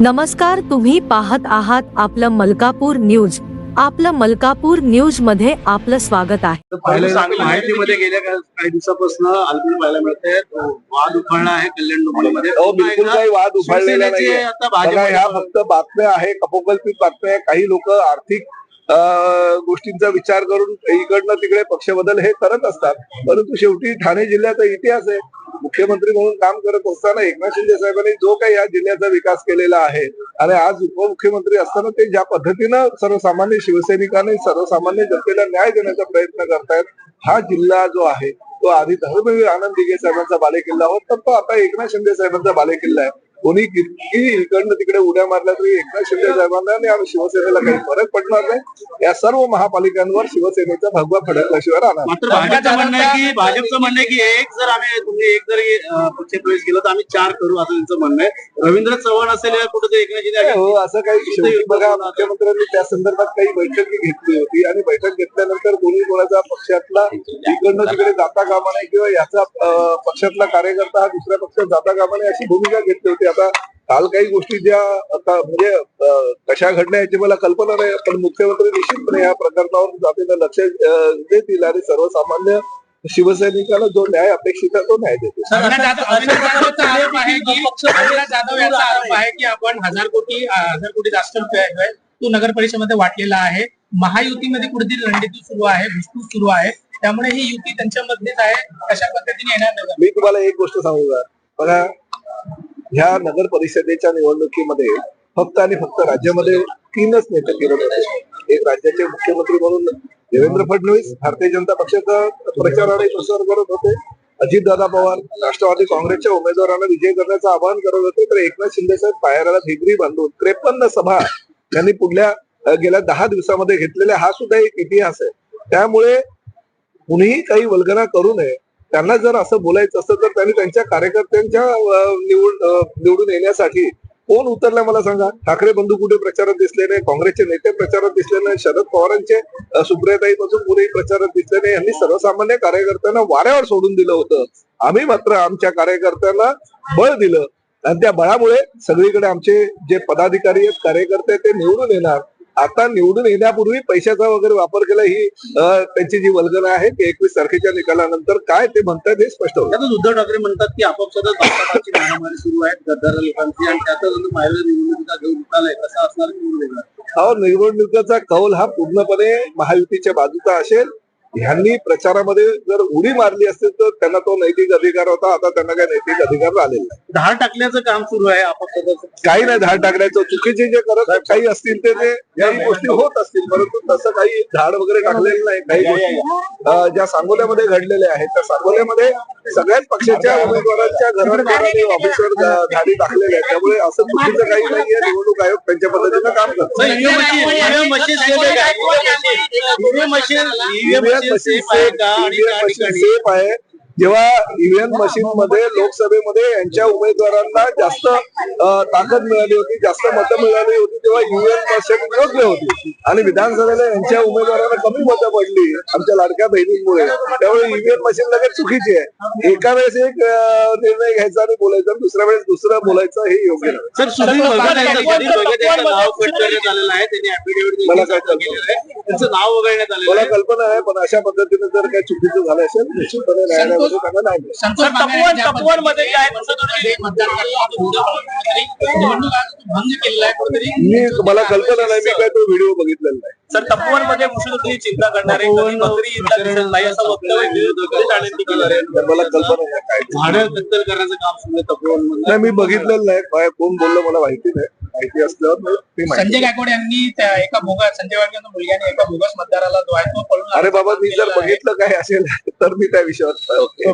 नमस्कार तुम्ही पाहत आहात आपलं मलकापूर न्यूज. आपलं मलकापूर न्यूजमध्ये आपलं स्वागत आहे. पाहिलं माहितीमध्ये गेल्या का- काही दिवसापासून अल्पी पाहायला मिळते वाद उफाळला आहे कल्याण डोंबिवलीमध्ये हो बिलकुल काही वाद उफाळलेला नाही ह्या फक्त बातम्या आहे कपोकल्पित बातम्या आहे काही लोक आर्थिक गोष्टींचा विचार करून इकडनं तिकडे पक्षबदल हे करत असतात. परंतु शेवटी ठाणे जिल्ह्याचा इतिहास आहे. मुख्यमंत्री म्हणून काम करत असताना एकनाथ शिंदे साहेबांनी जो काही या जिल्ह्याचा विकास केलेला आहे आणि आज उपमुख्यमंत्री असताना ते ज्या पद्धतीनं सर्वसामान्य शिवसैनिकांनी सर्वसामान्य जनतेला न्याय देण्याचा प्रयत्न करतायत हा जिल्हा जो आहे तो आधी धर्मवीर आनंद दिघे साहेबांचा बालेकिल्ला होता तर तो आता एकनाथ शिंदे साहेबांचा बालेकिल्ला आहे. कोणी किती इकडनं तिकडे उड्या मारल्या तरी एकनाथ शिंदे साहेबांना आणि आम्ही शिवसेनेला काही फरक पडणार नाही. या सर्व महापालिकांवर शिवसेनेचा भगवा फडकल्याशिवाय राहणार नाही. मात्र भाजपचं म्हणणं आहे की भाजपचं म्हणणं आहे की एक जर आम्ही तुम्ही एक जरी अं, पक्षप्रवेश केला तर आम्ही चार करू असं त्यांचं म्हणणं आहे. रवींद्र चव्हाण असेल या कुठे एकनाथ शिंदे नाही हो असं काही शेवटी बघा मुख्यमंत्र्यांनी त्या संदर्भात काही बैठकी घेतली होती आणि बैठक घेतल्यानंतर कोणी कोणाचा पक्षातला इकडनं तिकडे जाता कामा नये किंवा याचा पक्षातला कार्यकर्ता हा दुसऱ्या पक्षात जाता कामा नये अशी भूमिका घेतली होती. आता काल काही गोष्टी ज्या आता म्हणजे कशा घडल्या याची मला कल्पना नाही पण मुख्यमंत्री निश्चितपणे या प्रकरणावर जातीनं लक्ष देतील आणि सर्वसामान्य शिवसैनिकाला जो न्याय अपेक्षित आहे तो न्याय देतील. अविनाश जाधव यांचा आरोप आहे की आपण हजार कोटी हजार कोटी जास्त रुपये तो नगर परिषदेमध्ये वाटलेला आहे. महायुतीमध्ये कुठेतरी रणनीती सुरू आहे घुसखोस सुरू आहे. त्यामुळे ही युती त्यांच्यामध्येच आहे. कशा पद्धतीने येणार मी तुम्हाला एक गोष्ट सांगू का? बघा ह्या नगर परिषदेच्या निवडणुकीमध्ये फक्त आणि फक्त राज्यामध्ये तीनच नेते फिरत होते. एक राज्याचे मुख्यमंत्री म्हणून देवेंद्र फडणवीस भारतीय जनता पक्षाचा प्रचार आणि प्रसार करत होते. अजितदादा पवार राष्ट्रवादी काँग्रेसच्या उमेदवारांना विजय करण्याचं आवाहन करत होते. तर एकनाथ शिंदे साहेब पायाला भिगरी बांधून त्रेपन्न सभा त्यांनी पुढल्या गेल्या दहा दिवसामध्ये घेतलेल्या हा सुद्धा एक इतिहास आहे. त्यामुळे कुणीही काही वल्गना करू नये. त्यांना जर असं बोलायचं असतं तर त्यांनी त्यांच्या कार्यकर्त्यांच्या निवड निवडून येण्यासाठी कोण उतरलाय मला सांगा? ठाकरे बंधू कुठे प्रचारात दिसले नाही काँग्रेसचे नेते प्रचारात दिसले नाही शरद पवारांचे अं, सुप्रियाताईपासून कुणीही प्रचारात दिसले नाही यांनी सर्वसामान्य कार्यकर्त्यांना वाऱ्यावर सोडून दिलं होतं. आम्ही मात्र आमच्या कार्यकर्त्यांना बळ दिलं. आणि त्या बळामुळे सगळीकडे आमचे जे पदाधिकारी आहेत कार्यकर्ते आहेत, ते निवडून येणार. आता निवडून येण्यापूर्वी पैशाचा वगैरे वापर केला ही त्यांची जी वल्गना आहे ती एकवीस तारखेच्या निकालानंतर काय ते म्हणतात हे स्पष्ट त्यातच उद्धव ठाकरे म्हणतात की आपापसातच मारामारी सुरू आहे गद्दार लोकांची आणि त्यातच महाविकास निवडणुकीचा घेऊन निकाल आहे कसा असणार हा निवडणुकीचा कौल हा पूर्णपणे महायुतीच्या बाजूचा असेल ह्यांनी प्रचारामध्ये जर उडी मारली असती तर त्यांना तो नैतिक अधिकार होता. आता त्यांना काही नैतिक अधिकार राहिलेला नाही. धार टाकण्याचं काम सुरू आहे आपापसातच काही नाही धाड टाकण्याचं. चुकीचे जे करत काही असतील ते ते काही गोष्टी होत असतील. परंतु तसं काही झाड वगैरे टाकलेलं नाही. काही गोष्टी ज्या सांगोल्यामध्ये घडलेल्या आहेत त्या सांगोल्यामध्ये सगळ्याच पक्षाच्या उमेदवारांच्या घरात ऑफिसवर झाडी टाकलेल्या आहेत. त्यामुळे असं चुकीचं काही नाहीये. निवडणूक आयोग त्यांच्या पद्धतीनं काम करतो. सेफ आहे का? आणि त्या ठिकाणी? सेफ आहे. जेव्हा ईव्हीएम मशीन मध्ये लोकसभेमध्ये यांच्या उमेदवारांना जास्त ताकद मिळाली होती जास्त मतं मिळाली होती तेव्हा ईव्हीएम मशीन योग्य होती. आणि विधानसभेला यांच्या उमेदवारांना कमी मतं पडली आमच्या लाडक्या बहिणींमुळे. त्यामुळे ईव्हीएम मशीन लगेच चुकीची आहे. एका वेळेस एक निर्णय घ्यायचा आणि बोलायचा आणि दुसऱ्या वेळेस दुसरं बोलायचं हे योग्य मला काय त्यांचं नाव वगळण्यात आलेलं मला कल्पना आहे पण अशा पद्धतीने जर काही चुकीचं झालं असेल निश्चितपणे त्यांना नाही मिळेल. तपोवन- कुठेतरी आयोग भंग केलेला आहे कुठेतरी मी मला कल्पना नाही मी काय तो व्हिडिओ बघितलेला नाही सर तपोवनमध्ये मुख्यमंत्री चिंता करणारे कधी मंत्री इथला दिसत नाही असं वक्तव्य विरोधकांनी आहे. मला कल्पना नाही काय ते. झाडं कत्तल करण्याचं काम आहे तपोवनमध्ये नाही मी बघितलेलं नाही काय कोण बोललं मला माहिती नाही माहिती असल्यावर ते माहिती संजय गायकवाड यांनी त्या एका बोगस संजय गायकवाड मुलग्याने एका बोगस मतदाराला जो आहे तो पळून अरे बाबा मी जर बघितलं काय असेल तर मी त्या विषयावर ओके.